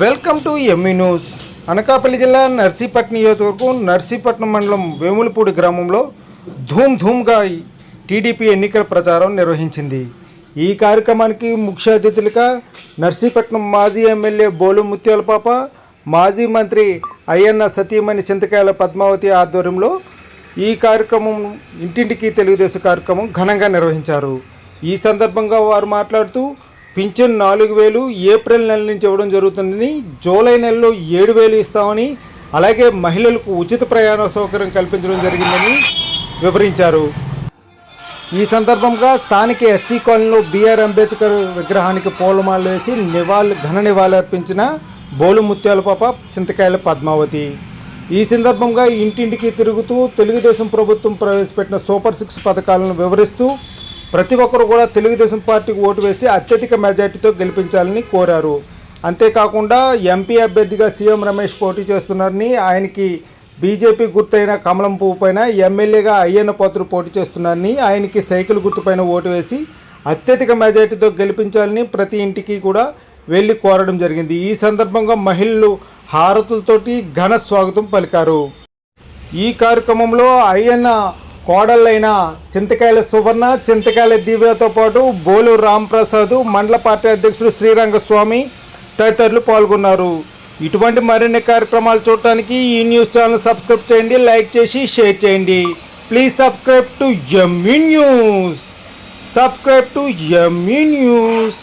Welcome to ME news Anakapalli జిల్లా నర్సీపట్నం నియోజకవర్గం నర్సీపట్నం మండలం వేములపూడి గ్రామంలో ధూమ్ ధూమ్గా టీడీపీ ఎన్నికల ప్రచారం నిర్వహించింది. ఈ కార్యక్రమానికి ముఖ్య అతిథులుగా నర్సీపట్నం మాజీ ఎమ్మెల్యే బోలు ముత్యాల పాప మాజీ మంత్రి అయ్యన్న సతీమణి చింతకాయల పద్మావతి ఆధ్వర్యంలో ఈ కార్యక్రమం ఇంటింటికి తెలుగుదేశం కార్యక్రమం ఘనంగా నిర్వహించారు. ఈ సందర్భంగా వారు మాట్లాడుతూ పింఛన్ నాలుగు వేలు ఏప్రిల్ నెల నుంచి ఇవ్వడం జరుగుతుందని జూలై నెలలో ఏడు వేలు ఇస్తామని అలాగే మహిళలకు ఉచిత ప్రయాణ సౌకర్యం కల్పించడం జరిగిందని వివరించారు. ఈ సందర్భంగా స్థానిక ఎస్సీ కాలనీలో బీఆర్ అంబేద్కర్ విగ్రహానికి పూలమాలలు వేసి నివాళి ఘన నివాళి అర్పించిన బోలు ముత్యాల పాప చింతకాయల పద్మావతి. ఈ సందర్భంగా ఇంటింటికి తిరుగుతూ తెలుగుదేశం ప్రభుత్వం ప్రవేశపెట్టిన సూపర్ సిక్స్ పథకాలను వివరిస్తూ ప్రతి ఒక్కరు కూడా తెలుగుదేశం పార్టీకి ఓటు వేసి అత్యధిక మెజార్టీతో గెలిపించాలని కోరారు. అంతేకాకుండా ఎంపీ అభ్యర్థిగా సీఎం రమేష్ పోటీ చేస్తున్నారని ఆయనకి బీజేపీ గుర్తైన కమలం పువ్వు పైన ఎమ్మెల్యేగా అయ్యన్న పోతులు పోటీ చేస్తున్నారని ఆయనకి సైకిల్ గుర్తుపైన ఓటు వేసి అత్యధిక మెజార్టీతో గెలిపించాలని ప్రతి ఇంటికి కూడా వెళ్ళి కోరడం జరిగింది. ఈ సందర్భంగా మహిళలు హారతులతోటి ఘన స్వాగతం పలికారు. ఈ కార్యక్రమంలో అయ్యన్న కోడళ్ళైన చింతకాయల సువర్ణ చింతకాయల దివ్యతో పాటు బోలు రాంప్రసాద్ మండల పార్టీ అధ్యక్షుడు శ్రీరంగస్వామి తదితరులు పాల్గొన్నారు. ఇటువంటి మరిన్ని కార్యక్రమాలు చూడటానికి ఈ న్యూస్ ఛానల్ సబ్స్క్రైబ్ చేయండి లైక్ చేసి షేర్ చేయండి. Please subscribe to ME news subscribe to ME news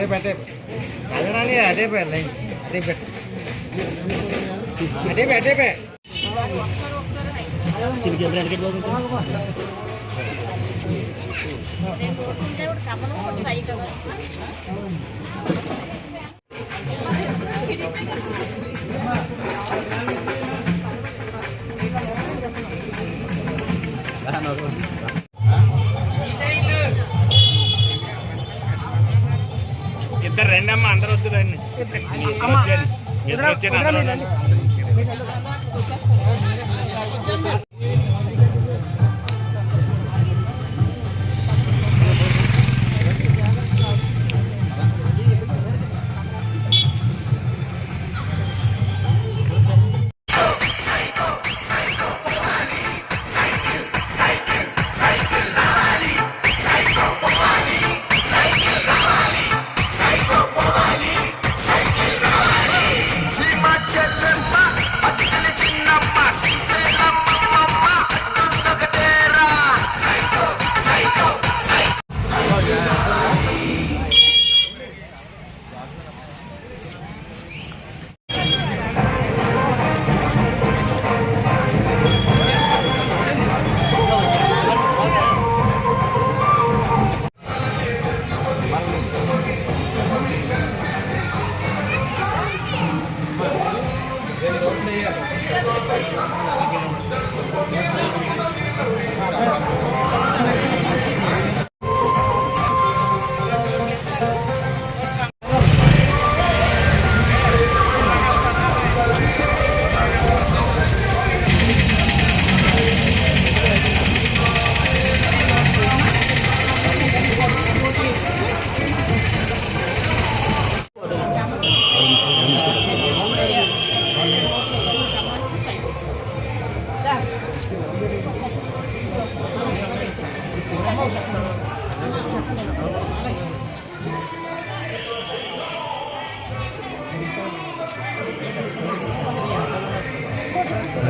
అదే పెట్టే అడగడాలి అదే పె లైన్ అదే పెట్టు అదే పె అదే పె ఇద్దరు Aman. Aman. Aman.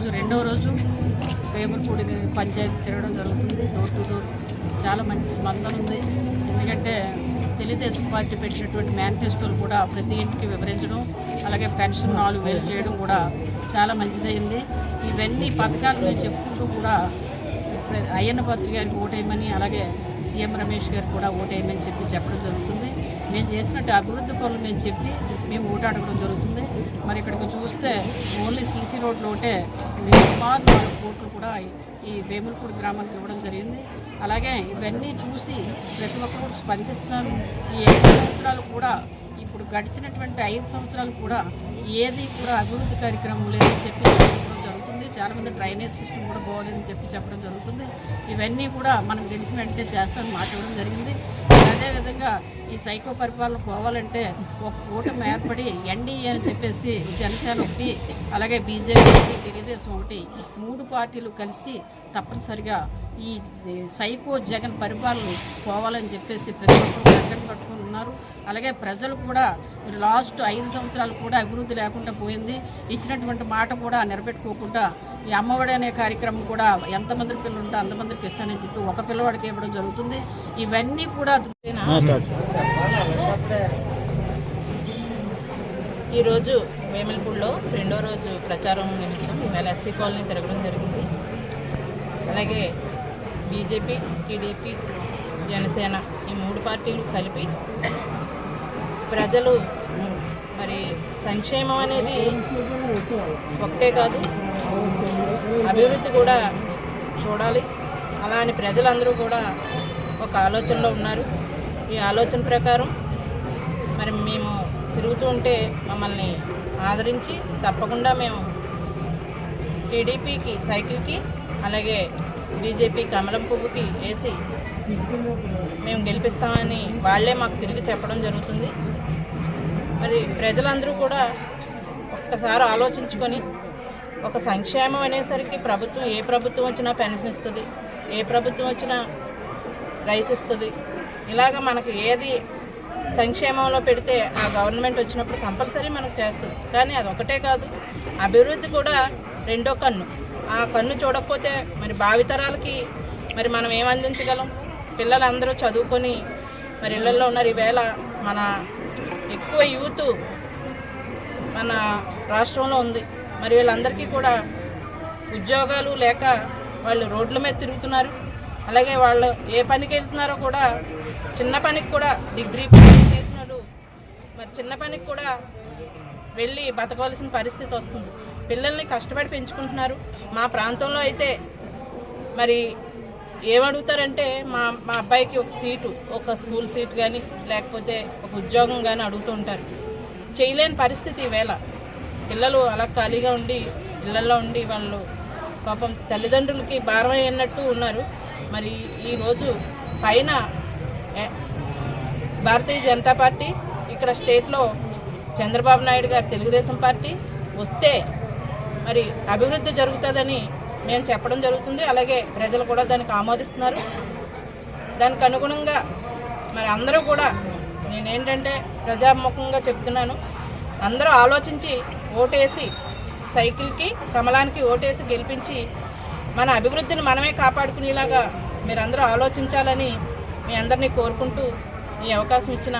రోజు రెండో రోజు వేములపూడి పంచాయతీ తిరగడం జరుగుతుంది. డోర్ టు డోర్ చాలా మంచి స్పందన ఉంది. ఎందుకంటే తెలుగుదేశం పార్టీ పెట్టినటువంటి మేనిఫెస్టోలు కూడా ప్రతి ఇంటికి వివరించడం అలాగే పెన్షన్ నాలుగు వేలు చేయడం కూడా చాలా మంచిదైంది. ఇవన్నీ పథకాలు చెప్పుకుంటూ కూడా అయ్యన్న భద్రి గారికి ఓటేయమని అలాగే సీఎం రమేష్ గారు కూడా ఓటేయమని చెప్పి చెప్పడం జరుగుతుంది. మేము చేసినట్టు అభివృద్ధి పనులు మేము చెప్పి మేము ఊటాడడం అడగడం జరుగుతుంది. మరి ఇక్కడికి చూస్తే ఓన్లీ సీసీ రోడ్లు ఒకటే సుమారు నాలుగు కోట్లు కూడా ఈ వేములపూడి గ్రామానికి ఇవ్వడం జరిగింది. అలాగే ఇవన్నీ చూసి ప్రతి ఒక్కరు స్పందిస్తున్నారు. ఈ ఐదు సంవత్సరాలు కూడా ఇప్పుడు గడిచినటువంటి ఐదు సంవత్సరాలు కూడా ఏది కూడా అభివృద్ధి కార్యక్రమం లేదని చెప్పి చెప్పడం జరుగుతుంది. చాలా మంది డ్రైనేజ్ సిస్టమ్ కూడా బాగోలేదని చెప్పి చెప్పడం జరుగుతుంది. ఇవన్నీ కూడా మనం తెలిసిన వెంటనే చేస్తామని మాట్లాడడం జరిగింది. అదేవిధంగా ఈ సైకో పరిపాలన పోవాలంటే ఒక కూటమి ఏర్పడి ఎన్డీఏ అని చెప్పేసి జనసేన ఒకటి అలాగే బీజేపీ ఒకటి తెలుగుదేశం ఒకటి మూడు పార్టీలు కలిసి తప్పనిసరిగా ఈ సైకో జగన్ పరిపాలన పోవాలని చెప్పేసి ప్రతి ఒక్కరు పట్టుకుని అలాగే ప్రజలు కూడా లాస్ట్ ఐదు సంవత్సరాలు కూడా అభివృద్ధి లేకుండా పోయింది. ఇచ్చినటువంటి మాట కూడా నిలబెట్టుకోకుండా ఈ అమ్మఒడి అనే కార్యక్రమం కూడా ఎంతమంది పిల్లలు ఉంటే అంతమందికి ఇస్తానని చెప్పి ఒక పిల్లవాడికి ఇవ్వడం జరుగుతుంది. ఇవన్నీ కూడా ఈరోజు వేమిల్పూడిలో రెండో రోజు ప్రచారం నిమిత్తం మేము ఎస్సీ కాలనీ తిరగడం జరిగింది. అలాగే బీజేపీ టీడీపీ జనసేన ఈ మూడు పార్టీలు కలిపి ప్రజలు మరి సంక్షేమం అనేది ఒకటే కాదు అభివృద్ధి కూడా చూడాలి. అలా అని ప్రజలందరూ కూడా ఒక ఆలోచనలో ఉన్నారు. ఈ ఆలోచన ప్రకారం మరి మేము తిరుగుతూ ఉంటే మమ్మల్ని ఆదరించి తప్పకుండా మేము టీడీపీకి సైకిల్కి అలాగే బీజేపీ కమలం పువ్వుకి వేసి మేము గెలిపిస్తామని వాళ్ళే మాకు తిరిగి చెప్పడం జరుగుతుంది. మరి ప్రజలందరూ కూడా ఒక్కసారి ఆలోచించుకొని ఒక సంక్షేమం అనేసరికి ప్రభుత్వం ఏ ప్రభుత్వం వచ్చినా పెన్షన్ ఇస్తుంది ఏ ప్రభుత్వం వచ్చినా రైస్ ఇస్తుంది. ఇలాగ మనకు ఏది సంక్షేమంలో పెడితే ఆ గవర్నమెంట్ వచ్చినప్పుడు కంపల్సరీ మనకు చేస్తుంది. కానీ అది ఒకటే కాదు అభివృద్ధి కూడా రెండో కన్ను. ఆ కన్ను చూడకపోతే మరి భావితరాలకి మరి మనం ఏం అందించగలం? పిల్లలందరూ చదువుకొని మరి ఇళ్ళల్లో ఉన్నారు ఈవేళ మన ఎక్కువ యూత్ మన రాష్ట్రంలో ఉంది. మరి వీళ్ళందరికీ కూడా ఉద్యోగాలు లేక వాళ్ళు రోడ్ల మీద తిరుగుతున్నారు. అలాగే వాళ్ళు ఏ పనికి వెళ్తున్నారో కూడా చిన్న పనికి కూడా డిగ్రీ చేసిన మరి చిన్న పనికి కూడా వెళ్ళి బతకవలసిన పరిస్థితి వస్తుంది. పిల్లల్ని కష్టపడి పెంచుకుంటున్నారు. మా ప్రాంతంలో అయితే మరి ఏమడుగుతారంటే మా మా అబ్బాయికి ఒక సీటు ఒక స్కూల్ సీట్ కానీ లేకపోతే ఒక ఉద్యోగం కానీ అడుగుతూ ఉంటారు. చేయలేని పరిస్థితి ఈవేళ. పిల్లలు అలా ఖాళీగా ఉండి ఇళ్ళల్లో ఉండి వాళ్ళు పాపం తల్లిదండ్రులకి భారం అయినట్టు ఉన్నారు. మరి ఈరోజు పైన భారతీయ జనతా పార్టీ ఇక్కడ స్టేట్లో చంద్రబాబు నాయుడు గారు తెలుగుదేశం పార్టీ వస్తే మరి అభివృద్ధి జరుగుతుందని మేము చెప్పడం జరుగుతుంది. అలాగే ప్రజలు కూడా దానికి ఆమోదిస్తున్నారు. దానికి అనుగుణంగా మరి అందరూ కూడా నేనేంటంటే ప్రజాముఖంగా చెప్తున్నాను. అందరూ ఆలోచించి ఓటేసి సైకిల్కి కమలానికి ఓటేసి గెలిపించి మన అభివృద్ధిని మనమే కాపాడుకునేలాగా మీరందరూ ఆలోచించాలని మీ అందరినీ కోరుకుంటూ ఈ అవకాశం ఇచ్చిన